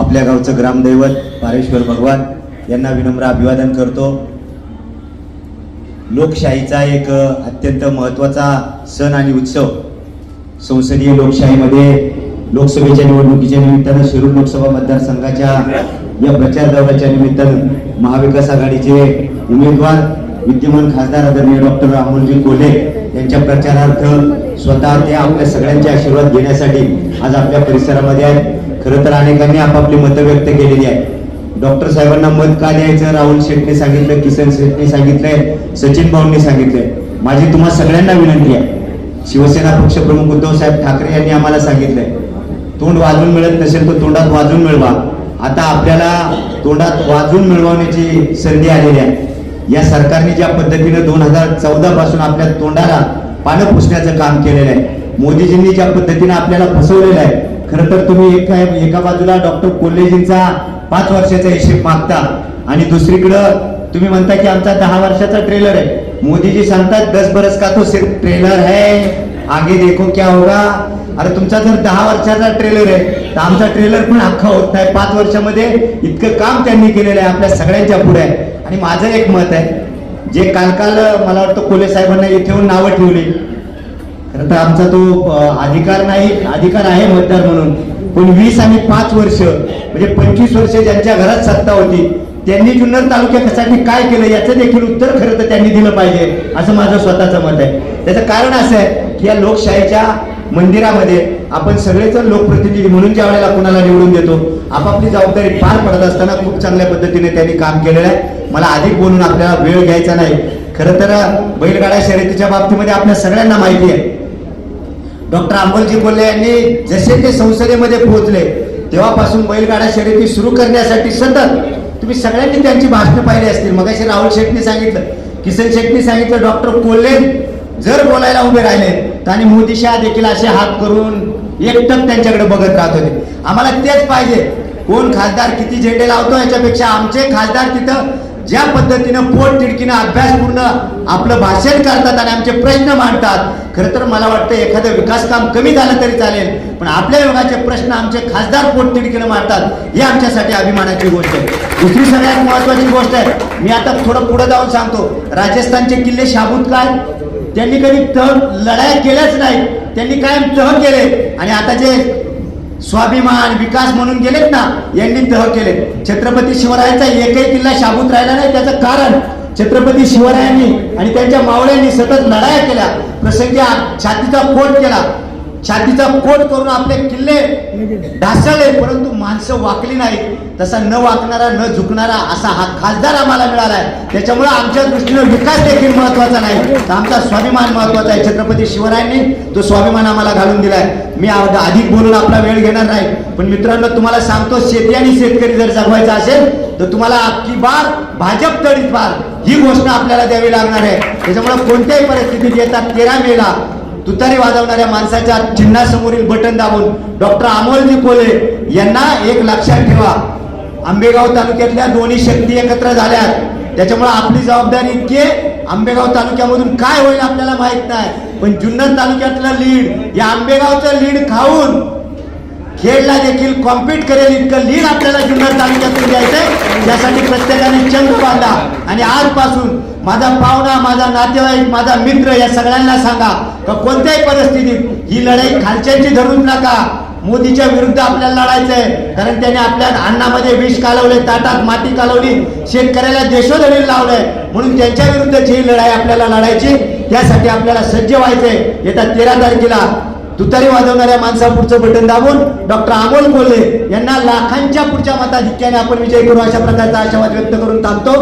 आपल्या गावचं ग्रामदैवत पारेश्वर भगवान यांना विनम्र अभिवादन करतो. लोकशाहीचा एक अत्यंत महत्त्वाचा सण आणि उत्सव संसदीय लोकशाहीमध्ये लोकसभेच्या निवडणुकीच्या निमित्तानं शिरूर लोकसभा मतदारसंघाच्या या प्रचार दौऱ्याच्या निमित्तानं महाविकास आघाडीचे उमेदवार विद्यमान खासदार आदरणीय डॉक्टर अमोलजी कोल्हे यांच्या प्रचारार्थ स्वतः ते आपल्या सगळ्यांचे आशीर्वाद घेण्यासाठी आज आपल्या परिसरामध्ये आहेत. खरं तर अनेकांनी आपापली मतं व्यक्त केलेली आहे डॉक्टर साहेबांना मत का द्यायचं? राहुल शेठने सांगितलं किसन शेठने सांगितलंय सचिन भाऊंनी सांगितलंय. माझी तुम्हा सगळ्यांना विनंती आहे. शिवसेना पक्षप्रमुख उद्धव साहेब ठाकरे यांनी आम्हाला सांगितलंय तोंड वाजून मिळत नसेल तर तोंडात वाजून मिळवा. आता आपल्याला तोंडात वाजून मिळवण्याची संधी आलेली आहे. या सरकारने ज्या पद्धतीनं दोन हजार चौदा पासून आपल्या तोंडाला पानं पुसण्याचं काम केलेलं आहे मोदीजींनी ज्या पद्धतीने आपल्याला फसवलेलं आहे खरं तर तुम्ही एका एका बाजूला डॉक्टर कोल्हेजींचा पाच वर्षाचा हिशेब मागता आणि दुसरीकडं तुम्ही म्हणता की आमचा दहा वर्षाचा ट्रेलर आहे. मोदीजी सांगतात दस बरस का तो सिर्फ ट्रेलर है? आगे देखो क्या होगा? अरे तुमचा जर दहा वर्षाचा ट्रेलर आहे तर आमचा ट्रेलर पण अख्खा होत नाही. पाच वर्षामध्ये इतकं काम त्यांनी केलेलं आहे आपल्या सगळ्यांच्या पुढे आहे. आणि माझं एक मत आहे जे काल काल मला वाटतं कोले साहेबांना इथे येऊन नावं ठेवली तर आमचा तो अधिकार नाही अधिकार आहे मतदार म्हणून. पण वीस आणि पाच वर्ष म्हणजे पंचवीस वर्ष ज्यांच्या घरात सत्ता होती त्यांनी जुन्नर तालुक्यासाठी काय केलं याचं देखील उत्तर खरं तर त्यांनी दिलं पाहिजे असं माझं स्वतःचं मत आहे. त्याचं कारण असं आहे की या लोकशाहीच्या मंदिरामध्ये आपण सगळेच लोकप्रतिनिधी म्हणून ज्या वेळेला कुणाला निवडून देतो आपापली जबाबदारी पार पडत असताना खूप चांगल्या पद्धतीने त्यांनी काम केलेलं आहे. मला अधिक बोलून आपल्याला वेळ घ्यायचा नाही. खरं तर बैलगाडा शर्यतीच्या बाबतीमध्ये आपल्या सगळ्यांना माहिती आहे. डॉक्टर अंबलजी कोल्हे यांनी जसे ते संसदेमध्ये पोहोचले तेव्हापासून बैलगाडा शर्यती सुरू करण्यासाठी सतत तुम्ही सगळ्यांनी त्यांची भाषणं पाहिली असतील. मगाशी राहुल शेट्टी सांगितलं किसन शेट्टी सांगितलं डॉक्टर कोल्हे जर बोलायला उभे राहिले तर आणि मोदी देखील असे हात करून एकटक त्यांच्याकडे बघत राहत होते. आम्हाला तेच पाहिजे कोण खासदार किती झेंडे लावतो याच्यापेक्षा आमचे खासदार तिथं ज्या पद्धतीनं पोट तिडकीनं अभ्यासपूर्ण आपलं भाषण करतात आणि आमचे प्रश्न मांडतात खरं तर मला वाटतं एखादं विकास काम कमी झालं तरी चालेल पण आपल्या विभागाचे प्रश्न आमचे खासदार पोट तिडकीनं मांडतात ही आमच्यासाठी अभिमानाची गोष्ट आहे. दुसरी सगळ्यात महत्वाची गोष्ट आहे मी आता थोडं पुढे जाऊन सांगतो राजस्थानचे किल्ले शाबूत काय? त्यांनी कधी तह लढाई केल्याच नाही त्यांनी कायम तह केले आणि आता जे स्वाभिमान विकास म्हणून गेलेत ना यांनी तह केले छत्रपती शिवरायांचा एकही किल्ला शाबूत राहिला नाही त्याचं कारण छत्रपती शिवरायांनी आणि त्यांच्या मावळ्यांनी सतत लढाया केल्या प्रसंगी छातीचा कोट केला. छातीचा कोट करून आपले किल्ले ढासळले परंतु माणसं वाकली नाही तसा न वाकणारा न झुकणारा असा हा खासदार आम्हाला मिळाला आहे. त्याच्यामुळे आमच्या दृष्टीनं विकास देखील महत्त्वाचा नाही. तर आमचा स्वाभिमान महत्त्वाचा आहे. छत्रपती शिवरायांनी तो स्वाभिमान आम्हाला घालून दिलाय. मी अधिक बोलून आपला वेळ घेणार नाही. पण मित्रांनो तुम्हाला सांगतो शेती आणि शेतकरी जर जगवायचा असेल तर तुम्हाला अख्खी बार भाजप तडीत बार ही गोष्ट आपल्याला द्यावी लागणार आहे. त्याच्यामुळे कोणत्याही परिस्थितीत येतात तेरा मेला तुतारी वाजवणाऱ्या माणसाच्या चिन्हासमोरील बटन दाबून डॉक्टर अमोलजी कोले यांना एक लक्षात ठेवा. आंबेगाव तालुक्यातल्या दोन्ही शक्ती एकत्र झाल्यात. त्याच्यामुळे आपली जबाबदारी इतकी आहे, आंबेगाव तालुक्यामधून काय होईल आपल्याला माहीत नाही. पण जुन्नर तालुक्यातलं लीड या आंबेगावचं लीड खाऊन खेळला देखील कॉम्पीट करेल इतकं लीड आपल्याला जुन्नर तालुक्यातून द्यायचंय. त्यासाठी प्रत्येकाने चंद बांधा. आणि आजपासून माझा पाहुणा माझा नातेवाईक माझा मित्र या सगळ्यांना सांगा का कोणत्याही परिस्थितीत ही लढाई खालच्यांची धरून नका. मोदीच्या विरुद्ध आपल्याला लढायचंय. कारण त्याने आपल्या अन्नामध्ये विष कालवले ताटात माती कालवली शेतकऱ्याला देशोधडी लावलंय. म्हणून त्यांच्या विरुद्धची ही लढाई आपल्याला लढायची त्यासाठी आपल्याला सज्ज व्हायचंय. येत्या तेरा तारखेला तुतारी वाजवणाऱ्या माणसा पुढचं बटन दाबून डॉक्टर अमोल कोल्हे यांना लाखांच्या पुढच्या मताधिक्याने आपण विजय करू अशा प्रकारचा आशावाद व्यक्त करून थांबतो.